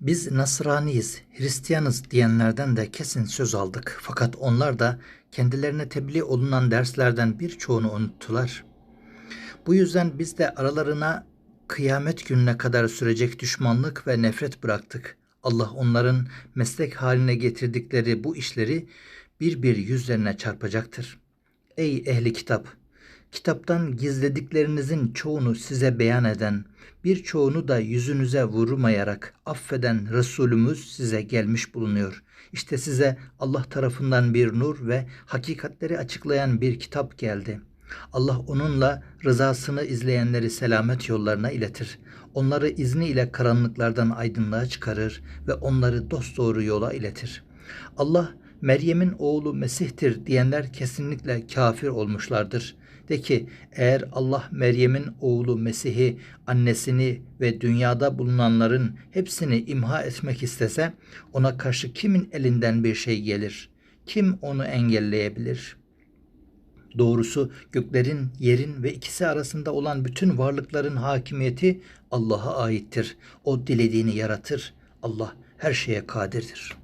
Biz Nasraniyiz, Hristiyanız diyenlerden de kesin söz aldık. Fakat onlar da kendilerine tebliğ olunan derslerden birçoğunu unuttular. Bu yüzden biz de aralarına kıyamet gününe kadar sürecek düşmanlık ve nefret bıraktık. Allah onların meslek haline getirdikleri bu işleri bir bir yüzlerine çarpacaktır. Ey ehli kitap! Kitaptan gizlediklerinizin çoğunu size beyan eden, birçoğunu da yüzünüze vurmayarak affeden Resulümüz size gelmiş bulunuyor. İşte size Allah tarafından bir nur ve hakikatleri açıklayan bir kitap geldi. Allah onunla rızasını izleyenleri selamet yollarına iletir. Onları izniyle karanlıklardan aydınlığa çıkarır ve onları dosdoğru yola iletir. Allah Meryem'in oğlu Mesih'tir diyenler kesinlikle kafir olmuşlardır. De ki eğer Allah Meryem'in oğlu Mesih'i, annesini ve dünyada bulunanların hepsini imha etmek istese ona karşı kimin elinden bir şey gelir? Kim onu engelleyebilir?'' Doğrusu göklerin, yerin ve ikisi arasında olan bütün varlıkların hakimiyeti Allah'a aittir. O dilediğini yaratır. Allah her şeye kadirdir.